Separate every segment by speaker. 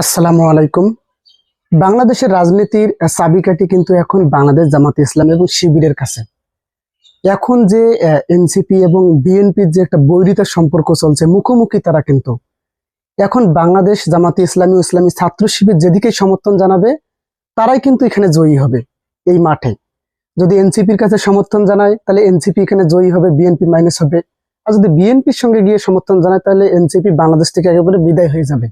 Speaker 1: আসসালামু আলাইকুম। বাংলাদেশের রাজনীতির চাবিকাঠি কিন্তু এখন বাংলাদেশ জামাতে ইসলাম এবং শিবিরের কাছে। এখন যে এনসিপি এবং বিএনপির যে একটা বৈরিতার সম্পর্ক চলছে, মুখোমুখি তারা কিন্তু। এখন বাংলাদেশ জামাতে ইসলামী ইসলামী ছাত্র শিবির যেদিকে সমর্থন জানাবে, তারাই কিন্তু এখানে জয়ী হবে এই মাঠে। যদি এনসিপির কাছে সমর্থন জানায়, তাহলে এনসিপি এখানে জয়ী হবে, বিএনপি মাইনাস হবে। আর যদি বিএনপির সঙ্গে গিয়ে সমর্থন জানায়, তাহলে এনসিপি বাংলাদেশ থেকে একেবারে বিদায় হয়ে যাবে।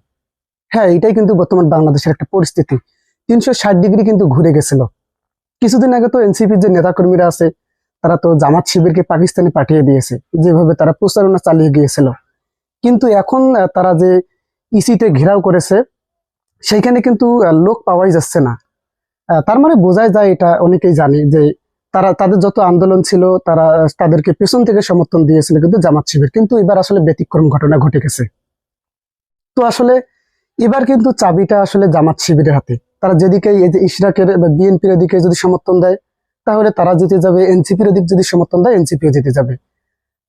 Speaker 1: হ্যাঁ এটাই কিন্তু বর্তমান বাংলাদেশের একটা পরিস্থিতি। তিনশো ষাট ডিগ্রি কিন্তু ঘুরে গেছিল। কিছুদিন আগে তো এনসিপির যে নেতাকর্মীরা আছে, তারা তো জামাত শিবিরকে পাকিস্তানে পাঠিয়ে দিয়েছে, যেভাবে তারা প্রচারণা চালিয়ে গিয়েছিল। কিন্তু এখন তারা যে ইসিতে ঘেরাও করেছে, সেইখানে কিন্তু লোক পাওয়াই যাচ্ছে না। তার মানে বোঝাই যায় এটা, অনেকেই জানে যে তারা, তাদের যত আন্দোলন ছিল, তারা তাদেরকে পেছন থেকে সমর্থন দিয়েছিল কিন্তু জামাত শিবির। কিন্তু এবার আসলে ব্যতিক্রম ঘটনা ঘটে গেছে। তো আসলে এবার কিন্তু চাবিটা আসলে জামাত শিবিরের হাতে। তারা যেদিকে ইশরাকের বা বিএনপির দিকে যদি সমর্থন দেয়, তাহলে তারা জিতে যাবে, এনসিপির দিক যদি সমর্থন দেয়, এনসিপিও জিতে যাবে।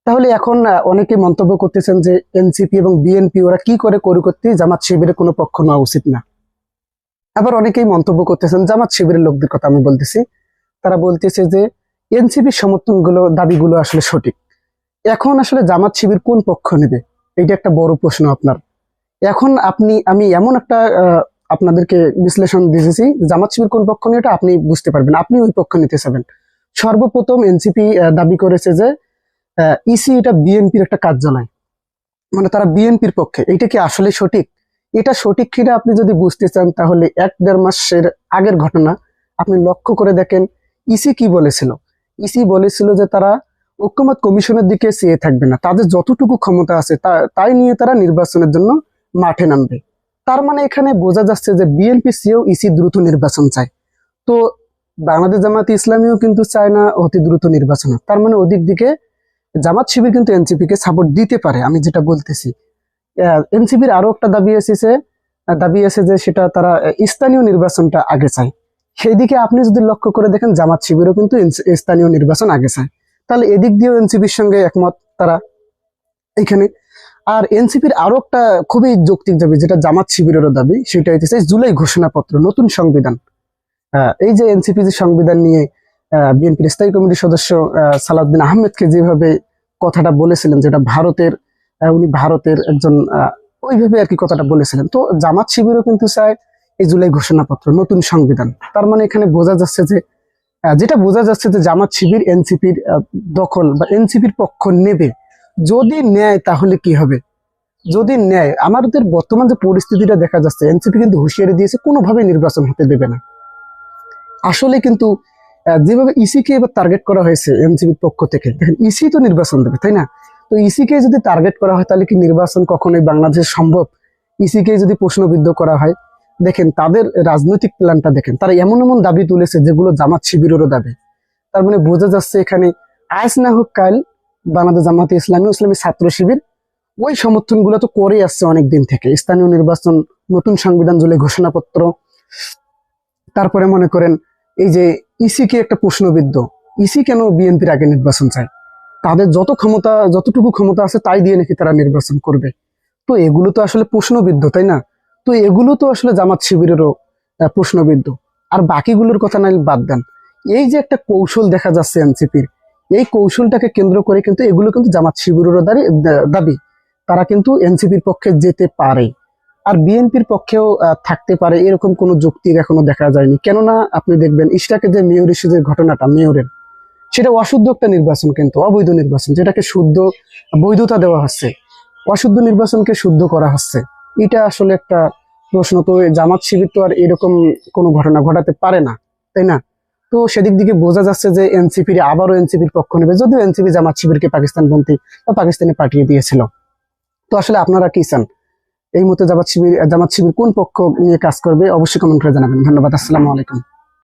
Speaker 1: তাহলে এখন অনেকে মন্তব্য করতেছেন যে এনসিপি এবং বিএনপি, ওরা কি করে করু করতে জামাত শিবিরের কোনো পক্ষ নেওয়া উচিত না। আবার অনেকেই মন্তব্য করতেছেন, জামাত শিবিরের লোকদের কথা আমি বলতেছি। তারা বলতেছে যে এনসিপির সমর্থনগুলো, দাবিগুলো আসলে সঠিক। এখন আসলে জামাত শিবির কোন পক্ষ নেবে? এটা একটা বড় প্রশ্ন আপনার। এখন আপনি, আমি এমন একটা আপনাদেরকে বিশ্লেষণ দিয়েছি জামাত শিবির কোন পক্ষ নিয়ে আপনি বুঝতে পারবেন, আপনি ওই পক্ষ নিতে চাবেন। সর্বপ্রথম এনসিপি দাবি করেছে যে ইসি এটা বিএনপির একটা কার্যালয়। মানে তারা বিএনপির পক্ষে এটা কি আসলে সঠিক? এটা সঠিক কিনা আপনি যদি বুঝতে চান, তাহলে এক দেড় মাসের আগের ঘটনা আপনি লক্ষ্য করে দেখেন ইসি কি বলেছিল? ইসি বলেছিল যে তারা ঐক্যমত কমিশনের দিকে চেয়ে থাকবে না, তাদের যতটুকু ক্ষমতা আছে তাই নিয়ে তারা নির্বাচনের জন্য মাঠে নামবে। তার মানে এখানে বোঝা যাচ্ছে যে বিএনপি সিও ইসি দ্রুত নির্বাচন চায়। তো বাংলাদেশ জামাত ইসলামীও কিন্তু চায় না অতি দ্রুত নির্বাচন। তার মানে ওদিক দিকে জামাত শিবির কিন্তু এনসিপি কে সাপোর্ট দিতে পারে, আমি যেটা বলতেছি। এনসিপির আরও একটা দাবি এসেছে দাবি আছে যে সেটা তারা স্থানীয় নির্বাচনটা আগে চায়। সেই দিকে আপনি যদি লক্ষ্য করে দেখেন, জামাত শিবিরও কিন্তু স্থানীয় নির্বাচন আগে চায়। তাহলে এদিক দিয়েও এনসিপির সঙ্গে একমত তারা। এখানে আর এনসিপির আরও একটা খুবই যৌক্তিক দাবি যেটা জামাত শিবিরেরও দাবি সেটা হইতেছে জুলাই ঘোষণাপত্র নতুন সংবিধান। আহ, এই যে এনসিপি যে সংবিধান নিয়ে বিএনপির স্থায়ী কমিটির সদস্য সালাউদ্দিন আহমেদকে যেভাবে কথাটা বলেছিলেন যেটা ভারতের উনি ভারতের একজন ওইভাবে আর কি কথাটা বলেছিলেন। তো জামাত শিবিরও কিন্তু চায় এই জুলাই ঘোষণাপত্র নতুন সংবিধান। তার মানে এখানে বোঝা যাচ্ছে যে যেটা বোঝা যাচ্ছে যে জামাত শিবির এনসিপির দখল বা এনসিপির পক্ষ নেবে যদি নেয় তাহলে কি হবে? যদি নেয়, আমাদের বর্তমান যে পরিস্থিতিটা দেখা যাচ্ছে, এনসিপি কিন্তু হুঁশিয়ারি দিয়েছে কোনোভাবে নির্বাচন হতে দেবে না। আসলে কিন্তু যেভাবে ইসিকে এবার টার্গেট করা হয়েছে এনসিপির পক্ষ থেকে, দেখেন, ইসি তো নির্বাচন দেবে, তাই না? তো ইসিকে যদি টার্গেট করা হয়, তাহলে কি নির্বাচন কখনোই বাংলাদেশে সম্ভব? ইসিকে যদি প্রশ্নবিদ্ধ করা হয়, দেখেন, তাদের রাজনৈতিক প্ল্যানটা দেখেন, তারা এমন এমন দাবি তুলেছে যেগুলো জামাত শিবিরেরও দাবি। তার মানে বোঝা যাচ্ছে এখানে, আজ না হোক কাল বাংলাদেশ জামাতে ইসলামী ইসলামী ছাত্র শিবির, ওই সমর্থনগুলো তো করে আসছে অনেক দিন থেকে। স্থানীয় নির্বাচন, নতুন সংবিধান জুলাই ঘোষণাপত্র। তারপরে মনে করেন, এই যে ইসি কে একটা প্রশ্নবিদ্ধ, ইসি কেন বিএনপির আগে নির্বাচন চায়? তাদের যত ক্ষমতা, যতটুকু ক্ষমতা আছে তাই দিয়ে নাকি তারা নির্বাচন করবে। তো এগুলো তো আসলে প্রশ্নবিদ্ধ, তাই না? তো এগুলো তো আসলে জামাত শিবিরেরও প্রশ্নবিদ্ধ। আর বাকিগুলোর কথা নাই বাদ দেন। এই যে একটা কৌশল দেখা যাচ্ছে এনসিপির এই কৌশলটাকে কেন্দ্র করে কিন্তু এগুলো কিন্তু জামাত শিবিরেরও দাঁড়ি দা- দাবি। তারা কিন্তু এনসিপির পক্ষে যেতে পারে। আর বিএনপির পক্ষেও থাকতে পারে। এরকম কোনো যুক্তি এখনও দেখা যায়নি। কেননা আপনি দেখবেন ইস্টাকে যে মেয়র ইস্যুদের ঘটনাটা, মেয়রের, সেটা অশুদ্ধ একটা নির্বাচন কিন্তু, অবৈধ নির্বাচন, যেটাকে শুদ্ধ বৈধতা দেওয়া হচ্ছে। অশুদ্ধ নির্বাচনকে শুদ্ধ করা হচ্ছে। এটা আসলে একটা প্রশ্ন। তো জামাত শিবির তো আর এরকম কোনো ঘটনা ঘটাতে পারে না, তাই না? তো সেদিক দিকে বোঝা যাচ্ছে যে এনসিপির আবারও এনসিপির পক্ষ নেবে, যদিও এনসিপি জামাত শিবিরকে পাকিস্তানপন্থী বা পাকিস্তানে পাঠিয়ে দিয়েছিল। তো আসলে আপনারা কি চান? এই মুহূর্তে জামাত শিবির জামাত শিবির কোন পক্ষ নিয়ে কাজ করবে? অবশ্যই কমেন্ট করে জানাবেন। ধন্যবাদ, আসসালামু আলাইকুম।